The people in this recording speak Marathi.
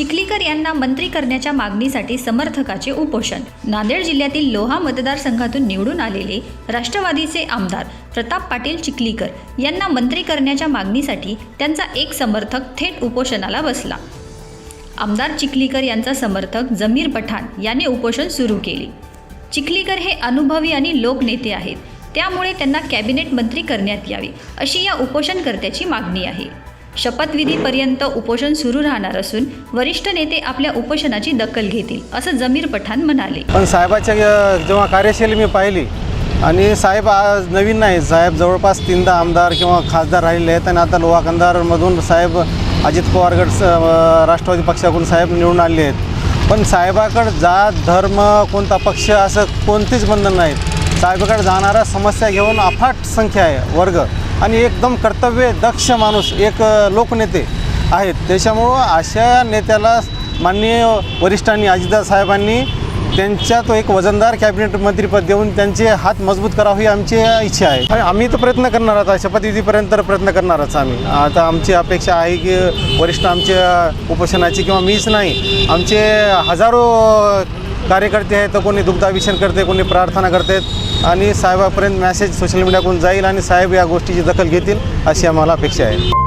चिखलीकर यांना मंत्री करण्याच्या मागणीसाठी समर्थकाचे उपोषण. नांदेड जिल्ह्यातील लोहा मतदारसंघातून निवडून आलेले राष्ट्रवादीचे आमदार प्रताप पाटील चिखलीकर यांना मंत्री करण्याच्या मागणीसाठी त्यांचा एक समर्थक थेट उपोषणाला बसला. आमदार चिखलीकर यांचा समर्थक जमीर पठाण याने उपोषण सुरू केले. चिखलीकर हे अनुभवी आणि लोकनेते आहेत. त्यामुळे त्यांना कॅबिनेट मंत्री करण्यात यावे अशी या उपोषणकर्त्याची मागणी आहे. शपथविधीपर्यंत उपोषण सुरू राहणार असून वरिष्ठ नेते आपल्या उपोषणाची दखल घेतील असं जमीर पठाण म्हणाले. पण साहेबाच्या जेव्हा कार्यशैली मी पाहिली आणि साहेब आज नवीन नाही साहेब जवळपास तीनदा आमदार किंवा खासदार राहिलेले आहेत आणि आता लोहाकंदारमधून साहेब अजित पवार गट राष्ट्रवादी पक्षाकडून साहेब निवडून आले आहेत. पण साहेबाकडं जात धर्म कोणता पक्ष असं कोणतेच बंधन नाहीत. साहेबाकडे जाणारा समस्या घेऊन अफाट संख्या आहे वर्ग. आणि एकदम कर्तव्य दक्ष माणूस एक लोकनेते आहेत. त्याच्यामुळं अशा नेत्याला माननीय वरिष्ठांनी अजितदादा साहेबांनी त्यांच्या तो एक वजनदार कॅबिनेट मंत्रीपद देऊन त्यांचे हात मजबूत करावं ही आमची इच्छा आहे. आणि आम्ही तर प्रयत्न करणार आहोत शपथविधीपर्यंत तर प्रयत्न करणारच आम्ही. आता आमची अपेक्षा आहे की वरिष्ठ आमच्या उपोषणाची किंवा मीच नाही आमचे हजारो कार्यकर्ते आहेत तर कोणी दुग्धाभिषण करते कोणी प्रार्थना करतात आणि साहेबापर्यंत मॅसेज सोशल मीडियाकडून जाईल आणि साहेब या गोष्टीची दखल घेतील अशी आम्हाला अपेक्षा आहे.